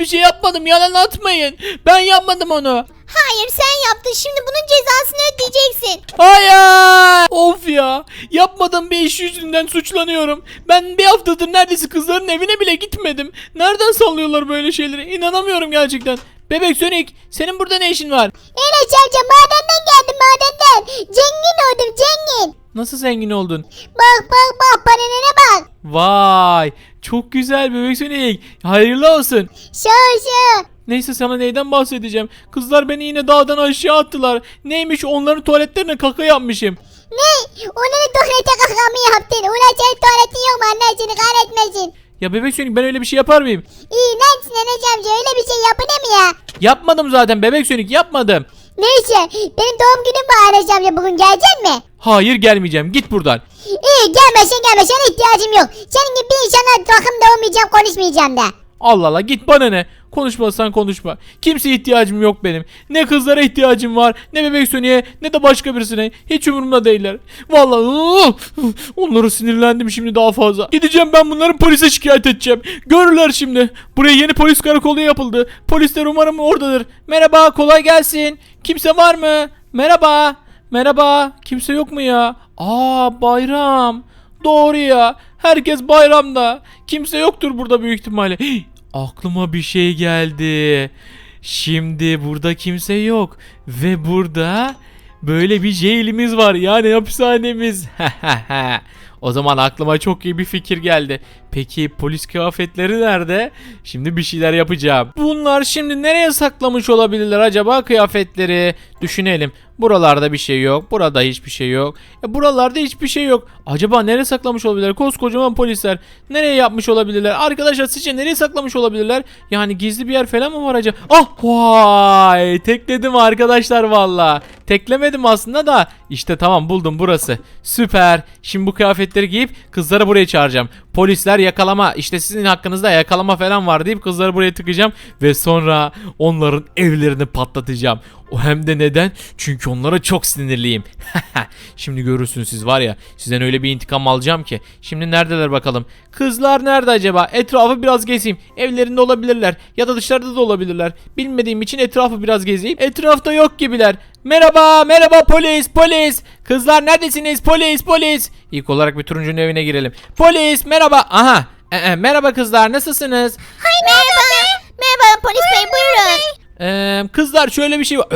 bir şey yapmadım. Yalan atmayın. Ben yapmadım onu. Hayır sen yaptın. Şimdi bunun cezasını ödeyeceksin. Hayır. Of ya. Yapmadığım bir iş yüzünden suçlanıyorum. Ben bir haftadır neredeyse kızların evine bile gitmedim. Nereden sallıyorlar böyle şeyleri? İnanamıyorum gerçekten. Bebek Sonic senin burada ne işin var? Enes amca madenden geldim madenden. Zengin oldum zengin. Nasıl zengin oldun? Bak bak bak panelene bak. Vay. Çok güzel Bebek Sonic. Hayırlı olsun. Şa şa. Neyse sana neyden bahsedeceğim. Kızlar beni yine dağdan aşağı attılar. Neymiş onların tuvaletlerine kaka yapmışım. Ne? Onları tuvalete kakamı yaptın. Ulan senin tuvaletin yok mu? Seni kahretmesin. Ya Bebek Sonic ben öyle bir şey yapar mıyım? Enes amca öyle bir şey yapın mı ya? Yapmadım zaten Bebek Sonic yapmadım. Neyse benim doğum günüm var Enes amca bugün gelecek mi? Hayır gelmeyeceğim git buradan. İyi gelmesen gelmesen ihtiyacım yok. Senin gibi bir insana rakımda olmayacağım konuşmayacağım da. Allah Allah git bana ne. Konuşmazsan konuşma. Kimseye ihtiyacım yok benim. Ne kızlara ihtiyacım var, ne bebek Sony'e, ne de başka birisine. Hiç umurumda değiller. Vallahi ıı, onları sinirlendim şimdi daha fazla. Gideceğim ben bunları polise şikayet edeceğim. Görürler şimdi. Buraya yeni polis karakolu yapıldı. Polisler umarım oradadır. Merhaba, kolay gelsin. Kimse var mı? Merhaba. Merhaba. Kimse yok mu ya? Aa, bayram. Doğru ya. Herkes bayramda. Kimse yoktur burada büyük ihtimalle. Hii, aklıma bir şey geldi. Şimdi burada kimse yok. Ve burada böyle bir jailimiz var. Yani hapishanemiz. o zaman aklıma çok iyi bir fikir geldi. Peki polis kıyafetleri nerede? Şimdi bir şeyler yapacağım. Bunlar şimdi nereye saklamış olabilirler acaba kıyafetleri? Düşünelim. Buralarda bir şey yok. Burada hiçbir şey yok. E buralarda hiçbir şey yok. Acaba nereye saklamış olabilirler? Koskocaman polisler. Nereye yapmış olabilirler? Arkadaşlar sizce nereye saklamış olabilirler? Yani gizli bir yer falan mı var acaba? Ah vay tekledim arkadaşlar valla. Teklemedim aslında da. İşte tamam buldum burası. Süper. Şimdi bu kıyafetleri giyip kızları buraya çağıracağım. Polisler yakalama işte sizin hakkınızda yakalama falan var deyip kızları buraya tıkacağım. Ve sonra onların evlerini patlatacağım. O hem de neden? Çünkü onlara çok sinirliyim. Şimdi görürsünüz siz var ya sizden öyle bir intikam alacağım ki. Şimdi neredeler bakalım. Kızlar nerede acaba? Etrafı biraz gezeyim. Evlerinde olabilirler ya da dışarıda da olabilirler. Bilmediğim için etrafı biraz gezeyim. Etrafta yok gibiler. Merhaba, merhaba polis, polis. Kızlar neredesiniz? Polis, polis. İlk olarak bir turuncunun evine girelim. Polis, merhaba. Aha. e, e, merhaba kızlar, nasılsınız? Merhaba. Merhaba polis bey buyurun. Ee, kızlar şöyle bir şey var.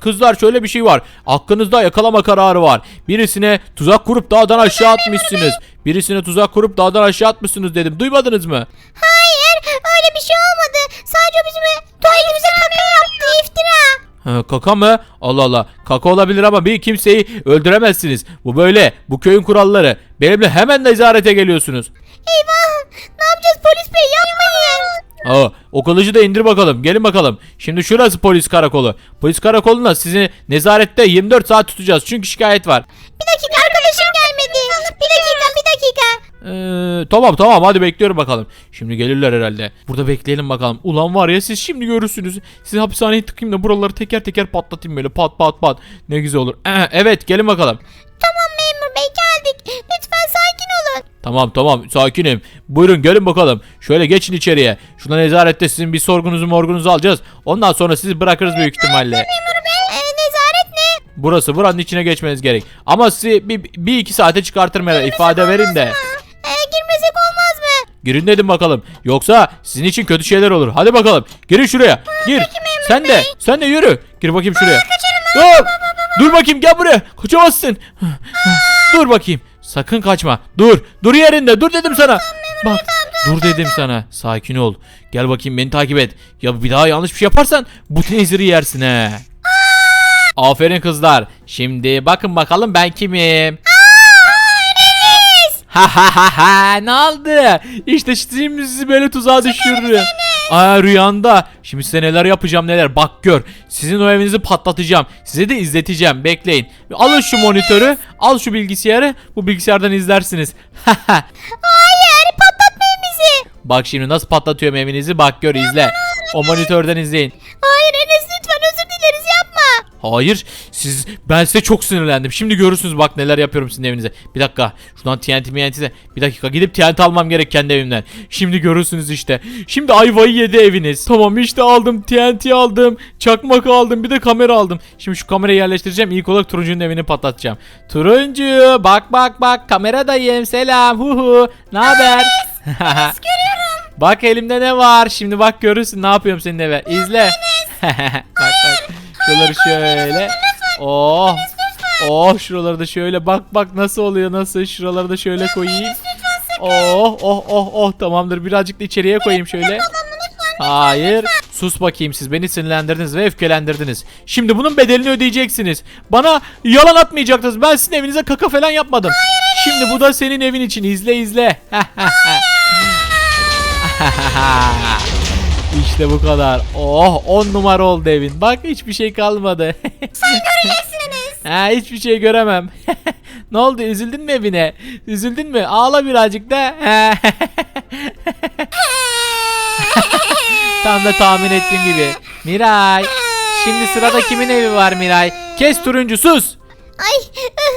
Kızlar şöyle bir şey var. Hakkınızda yakalama kararı var. Birisine tuzak kurup dağdan aşağı atmışsınız. Birisine tuzak kurup dağdan aşağı atmışsınız dedim. Duymadınız mı? Hayır öyle bir şey olmadı. Sadece bizim tuvaletimize kaka yaptı iftira. Ha, kaka mı? Allah Allah. Kaka olabilir ama bir kimseyi öldüremezsiniz. Bu böyle. Bu köyün kuralları. Benimle hemen nezarete geliyorsunuz. Eyvah ne yapacağız polis bey yapmayın. Aa, o kılıcı da indir bakalım. Gelin bakalım. Şimdi şurası polis karakolu. Polis karakolunda sizi nezarette 24 saat tutacağız. Çünkü şikayet var. Bir dakika arkadaşım gelmedi. Bir dakika bir dakika. Ee, tamam tamam hadi bekliyorum bakalım. Şimdi gelirler herhalde. Burada bekleyelim bakalım. Ulan var ya siz şimdi görürsünüz. Sizi hapishaneye tıkayım da buraları teker teker patlatayım böyle pat pat pat. Ne güzel olur. Ee, evet gelin bakalım. Tamam Tamam tamam sakinim. Buyurun gelin bakalım. Şöyle geçin içeriye. Şurada nezarette sizin bir sorgunuzu morgunuzu alacağız. Ondan sonra sizi bırakırız büyük ihtimalle. Ee, nezaret ne? Burası buranın içine geçmeniz gerek. Ama sizi bir, bir iki saate çıkartırım herhalde. ifade verin de. Ee, girmesek olmaz mı? Girin dedim bakalım. Yoksa sizin için kötü şeyler olur. Hadi bakalım. Girin şuraya. Gir. Sen de. Sen de yürü. Gir bakayım şuraya. Dur. Dur bakayım gel buraya. Kaçamazsın. Dur bakayım. Sakın kaçma. Dur. Dur yerinde. Dur dedim sana. Bak. Dur dedim sana. Sakin ol. Gel bakayım beni takip et. Ya bir daha yanlış bir şey yaparsan bu teziri yersin he. Aferin kızlar. Şimdi bakın bakalım ben kimim. Ha ha ha ha ne oldu? İşte şimdi sizi böyle tuzağa düşürdüm. Aa rüyanda. Şimdi size neler yapacağım neler bak gör. Sizin o evinizi patlatacağım. Size de izleteceğim bekleyin. Alın şu monitörü al şu bilgisayarı bu bilgisayardan izlersiniz. Hayır patlatmayın bizi. bak şimdi nasıl patlatıyorum evinizi bak gör izle. O monitörden izleyin. Hayır Enes lütfen özür. Hayır. Siz ben size çok sinirlendim. Şimdi görürsünüz bak neler yapıyorum sizin evinize. Bir dakika. Şuradan TNT TNT de. Bir dakika gidip TNT almam gerek kendi evimden. Şimdi görürsünüz işte. Şimdi ayvayı yedi eviniz. Tamam işte aldım. TNT aldım. Çakmak aldım. Bir de kamera aldım. Şimdi şu kamerayı yerleştireceğim. İlk olarak Turuncu'nun evini patlatacağım. Turuncu bak bak bak kameradayım. Selam. Hu hu. Ne haber? Bak elimde ne var. Şimdi bak görürsün ne yapıyorum senin eve. İzle. bak bak. Şuraları şöyle. Oh. Oh şuraları da şöyle bak bak nasıl oluyor nasıl şuraları da şöyle koyayım. Oh oh oh oh tamamdır birazcık da içeriye koyayım şöyle. Hayır. Sus bakayım siz beni sinirlendirdiniz ve öfkelendirdiniz. Şimdi bunun bedelini ödeyeceksiniz. Bana yalan atmayacaktınız. Ben sizin evinize kaka falan yapmadım. Şimdi bu da senin evin için. İzle izle. İşte bu kadar. Oh 10 numara oldu evin. Bak hiçbir şey kalmadı. ha hiçbir şey göremem. ne oldu üzüldün mü evine? Üzüldün mü? Ağla birazcık da. Tam da tahmin ettiğim gibi. Miray. Şimdi sırada kimin evi var Miray? Kes turuncu sus. Ay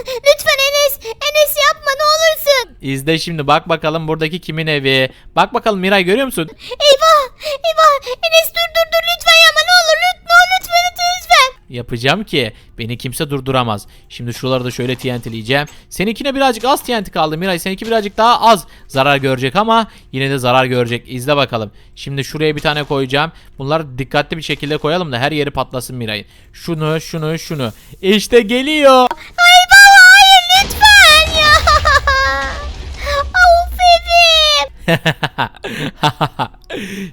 lütfen Enes. Enes yapma ne olursun. İzle şimdi bak bakalım buradaki kimin evi. Bak bakalım Miray görüyor musun? Eyvah eyvah. Enes dur dur dur lütfen yapma ne olur. Lütfen lütfen lütfen lütfen. Yapacağım ki beni kimse durduramaz. Şimdi şuraları da şöyle TNT'leyeceğim. Seninkine birazcık az TNT kaldı Miray. Seninki birazcık daha az zarar görecek ama yine de zarar görecek. İzle bakalım. Şimdi şuraya bir tane koyacağım. Bunları dikkatli bir şekilde koyalım da her yeri patlasın Miray'ın. Şunu şunu şunu. İşte geliyor. Ay baba hayır lütfen ya. Of evim.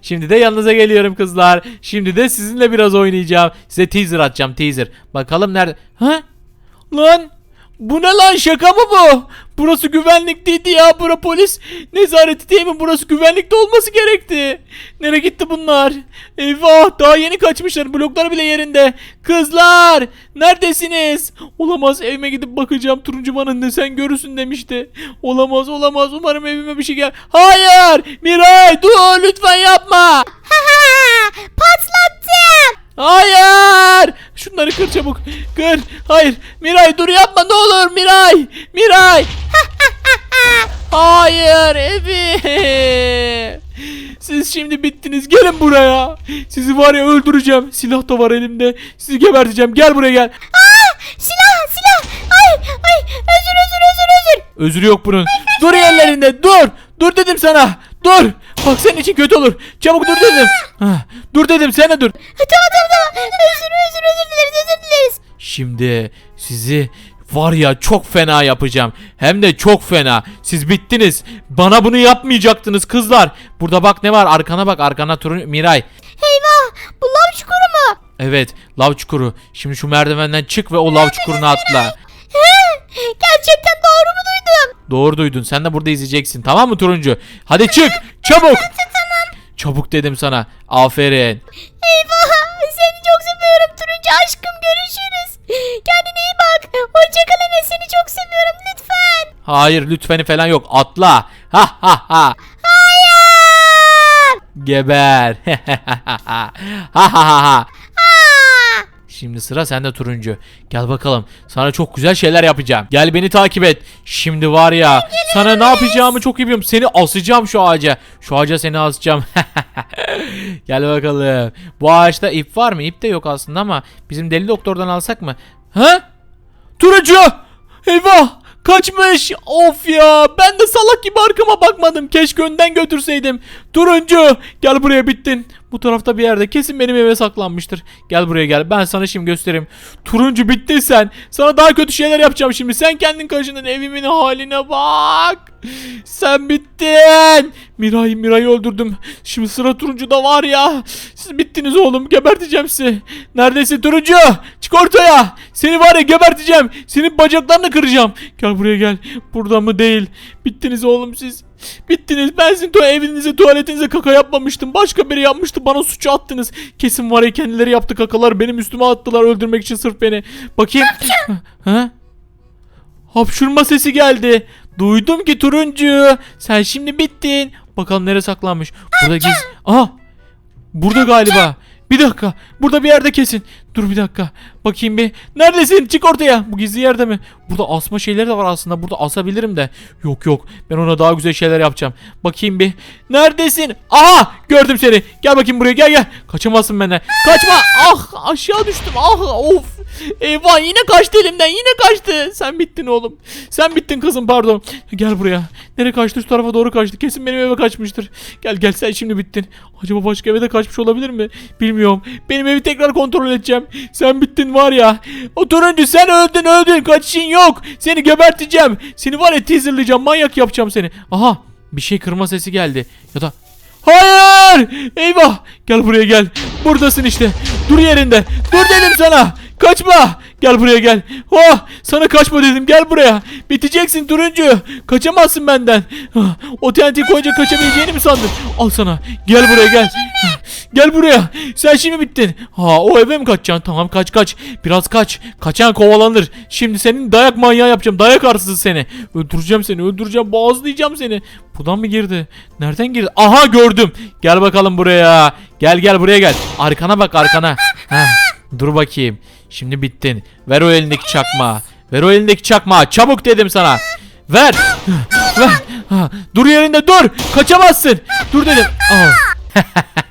Şimdi de yanınıza geliyorum kızlar. Şimdi de sizinle biraz oynayacağım. Size teaser atacağım teaser. Bakalım nerede? Ha? Lan bu ne lan şaka mı bu? Burası güvenlik değildi ya bura polis nezareti değil mi? Burası güvenlikte olması gerekti. Nereye gitti bunlar? Eyvah daha yeni kaçmışlar bloklar bile yerinde. Kızlar neredesiniz? Olamaz evime gidip bakacağım turuncu bana ne sen görürsün demişti. Olamaz olamaz umarım evime bir şey gel. Hayır Miray dur lütfen yapma. Patlattım. Hayır! Kır çabuk. Kır. Hayır. Miray dur yapma ne olur Miray. Miray. Hayır evi. Siz şimdi bittiniz. Gelin buraya. Sizi var ya öldüreceğim. Silah da var elimde. Sizi geberteceğim. Gel buraya gel. Aa, silah silah. Ay ay özür özür özür özür. Özrü yok bunun. Dur yerlerinde. Dur. Dur dedim sana. Dur. Bak senin için kötü olur. Çabuk dur dedim. Hah, Dur dedim sen de dur. Tamam tamam tamam. Özür özür özür dileriz özür dileriz. Şimdi sizi var ya çok fena yapacağım. Hem de çok fena. Siz bittiniz. Bana bunu yapmayacaktınız kızlar. Burada bak ne var arkana bak arkana turun Miray. Eyvah bu lav çukuru mu? Evet lav çukuru. Şimdi şu merdivenden çık ve o lav çukuruna atla. He, duydum? Doğru duydun. Sen de burada izleyeceksin. Tamam mı turuncu? Hadi çık. Çabuk. Çabuk dedim sana. Aferin. Eyvah seni çok seviyorum Turuncu aşkım görüşürüz. Kendine iyi bak. Hoşçakal Enes seni çok seviyorum lütfen. Hayır lütfeni falan yok. Atla. Ha ha ha. Hayır. Geber. ha ha ha ha. Şimdi sıra sende turuncu. Gel bakalım. Sana çok güzel şeyler yapacağım. Gel beni takip et. Şimdi var ya sana ne yapacağımı çok iyi biliyorum. Seni asacağım şu ağaca. Şu ağaca seni asacağım. Gel bakalım. Bu ağaçta ip var mı? İp de yok aslında ama bizim deli doktordan alsak mı? Ha? Turuncu! Eyvah! Kaçmış! Of ya! Ben de salak gibi arkama bakmadım. Keşke önden götürseydim. Turuncu! Gel buraya bittin. Bu tarafta bir yerde. Kesin benim eve saklanmıştır. Gel buraya gel. Ben sana şimdi göstereyim. Turuncu bittin sen. Sana daha kötü şeyler yapacağım şimdi. Sen kendin kaşındın. Evimin haline bak. Sen bittin. Miray Miray'ı öldürdüm. Şimdi sıra turuncuda var ya. Siz bittiniz oğlum. Geberteceğim sizi. Neredesin turuncu? Çık ortaya. Seni var ya geberteceğim. Senin bacaklarını kıracağım. Gel buraya gel. Burada mı değil. Bittiniz oğlum siz. Bittiniz. Ben sizin tu evinize tuvaletinize kaka yapmamıştım. Başka biri yapmıştı. Bana suçu attınız. Kesin var ya kendileri yaptı kakalar. Benim üstüme attılar öldürmek için sırf beni. Bakayım. ha? Hapşurma sesi geldi. Duydum ki turuncu. Sen şimdi bittin. Bakalım nereye saklanmış. Burada giz... Aha. Burada galiba. Bir dakika. Burada bir yerde kesin. Dur bir dakika. Bakayım bir. Neredesin? Çık ortaya. Bu gizli yerde mi? Burada asma şeyleri de var aslında. Burada asabilirim de. Yok yok. Ben ona daha güzel şeyler yapacağım. Bakayım bir. Neredesin? Aha! Gördüm seni. Gel bakayım buraya. Gel gel. Kaçamazsın benden. Kaçma. Ah! Aşağı düştüm. Ah! Of! Eyvah yine kaçtı elimden. Yine kaçtı. Sen bittin oğlum. Sen bittin kızım pardon. Gel buraya. Nereye kaçtı? Şu tarafa doğru kaçtı. Kesin benim eve kaçmıştır. Gel gel sen şimdi bittin. Acaba başka eve de kaçmış olabilir mi? Bilmiyorum. Benim evi tekrar kontrol edeceğim. Sen bittin var ya. O turuncu sen öldün öldün. Kaçışın yok. Seni geberteceğim. Seni var ya teaserlayacağım. Manyak yapacağım seni. Aha. Bir şey kırma sesi geldi. Ya da Hayır! Eyvah! Gel buraya gel. Buradasın işte. Dur yerinde. Dur dedim sana. Kaçma. Gel buraya gel. Oh! Sana kaçma dedim. Gel buraya. Biteceksin turuncu. Kaçamazsın benden. Ah, O TNT koyunca kaçabileceğini mi sandın? Al sana. Gel buraya gel. Gel buraya. Sen şimdi bittin. Ha o eve mi kaçacaksın? Tamam kaç kaç. Biraz kaç. Kaçan kovalanır. Şimdi senin dayak manyağı yapacağım. Dayak arsızı seni. Öldüreceğim seni. Öldüreceğim. Boğazlayacağım seni. Buradan mı girdi? Nereden girdi? Aha gördüm. Gel bakalım buraya. Gel gel buraya gel. Arkana bak arkana. Heh, dur bakayım. Şimdi bittin. Ver o elindeki çakma. Ver o elindeki çakma. Çabuk dedim sana. Ver. Ver. Dur yerinde dur. Kaçamazsın. Dur dedim. Ah.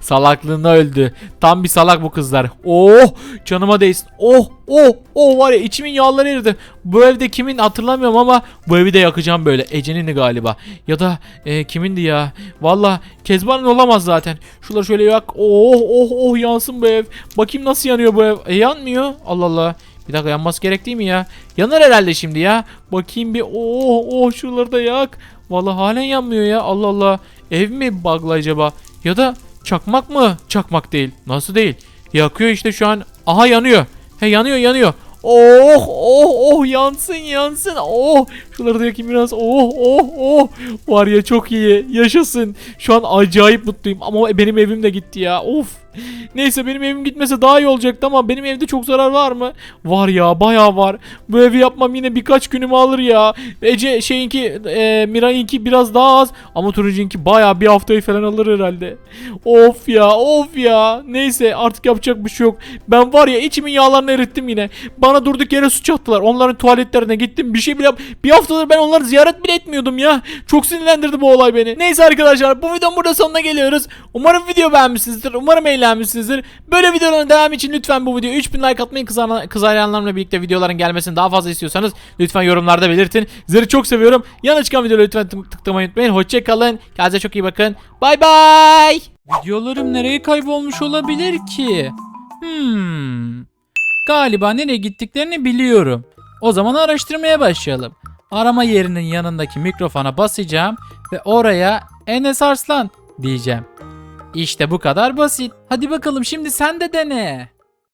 Salaklığında öldü. Tam bir salak bu kızlar. Oh canıma değsin. Oh oh oh var ya içimin yağları eridi. Bu evde kimin hatırlamıyorum ama bu evi de yakacağım böyle. Ece'nin galiba. Ya da e, kimindi ya. Valla Kezban'ın olamaz zaten. Şuraları şöyle yak. Oh oh oh yansın bu ev. Bakayım nasıl yanıyor bu ev. E yanmıyor. Allah Allah. Bir dakika yanması gerek değil mi ya? Yanar herhalde şimdi ya. Bakayım bir. Oh oh şuraları da yak. Vallahi halen yanmıyor ya. Allah Allah. Ev mi bug'lı acaba? Ya da çakmak mı? Çakmak değil. Nasıl değil? Yakıyor işte şu an. Aha yanıyor. He yanıyor yanıyor. Oh oh oh yansın yansın. Oh şuraları da yakayım biraz. Oh oh oh. Var ya çok iyi. Yaşasın. Şu an acayip mutluyum ama benim evim de gitti ya. Of. Neyse benim evim gitmese daha iyi olacaktı ama benim evde çok zarar var mı? Var ya bayağı var. Bu evi yapmam yine birkaç günümü alır ya. Ece şeyinki e, Miray'inki biraz daha az ama Turuncu'nunki bayağı bir haftayı falan alır herhalde. Of ya of ya. Neyse artık yapacak bir şey yok. Ben var ya içimin yağlarını erittim yine. Bana durduk yere suç attılar. Onların tuvaletlerine gittim. Bir şey bile bir haftadır ben onları ziyaret bile etmiyordum ya. Çok sinirlendirdi bu olay beni. Neyse arkadaşlar bu videonun burada sonuna geliyoruz. Umarım video beğenmişsinizdir. Umarım eğlenmişsinizdir. Böyle videoların devamı için lütfen bu videoya 3000 like atmayı kız, ana- kız hayranlarımla birlikte videoların gelmesini daha fazla istiyorsanız lütfen yorumlarda belirtin. Sizleri çok seviyorum. Yana çıkan videoları lütfen tık- tıklamayı unutmayın. Hoşçakalın. Kendinize çok iyi bakın. Bay bay. Videolarım nereye kaybolmuş olabilir ki? Hmm. Galiba nereye gittiklerini biliyorum. O zaman araştırmaya başlayalım. Arama yerinin yanındaki mikrofona basacağım ve oraya Enes Arslan diyeceğim. İşte bu kadar basit. Hadi bakalım şimdi sen de dene.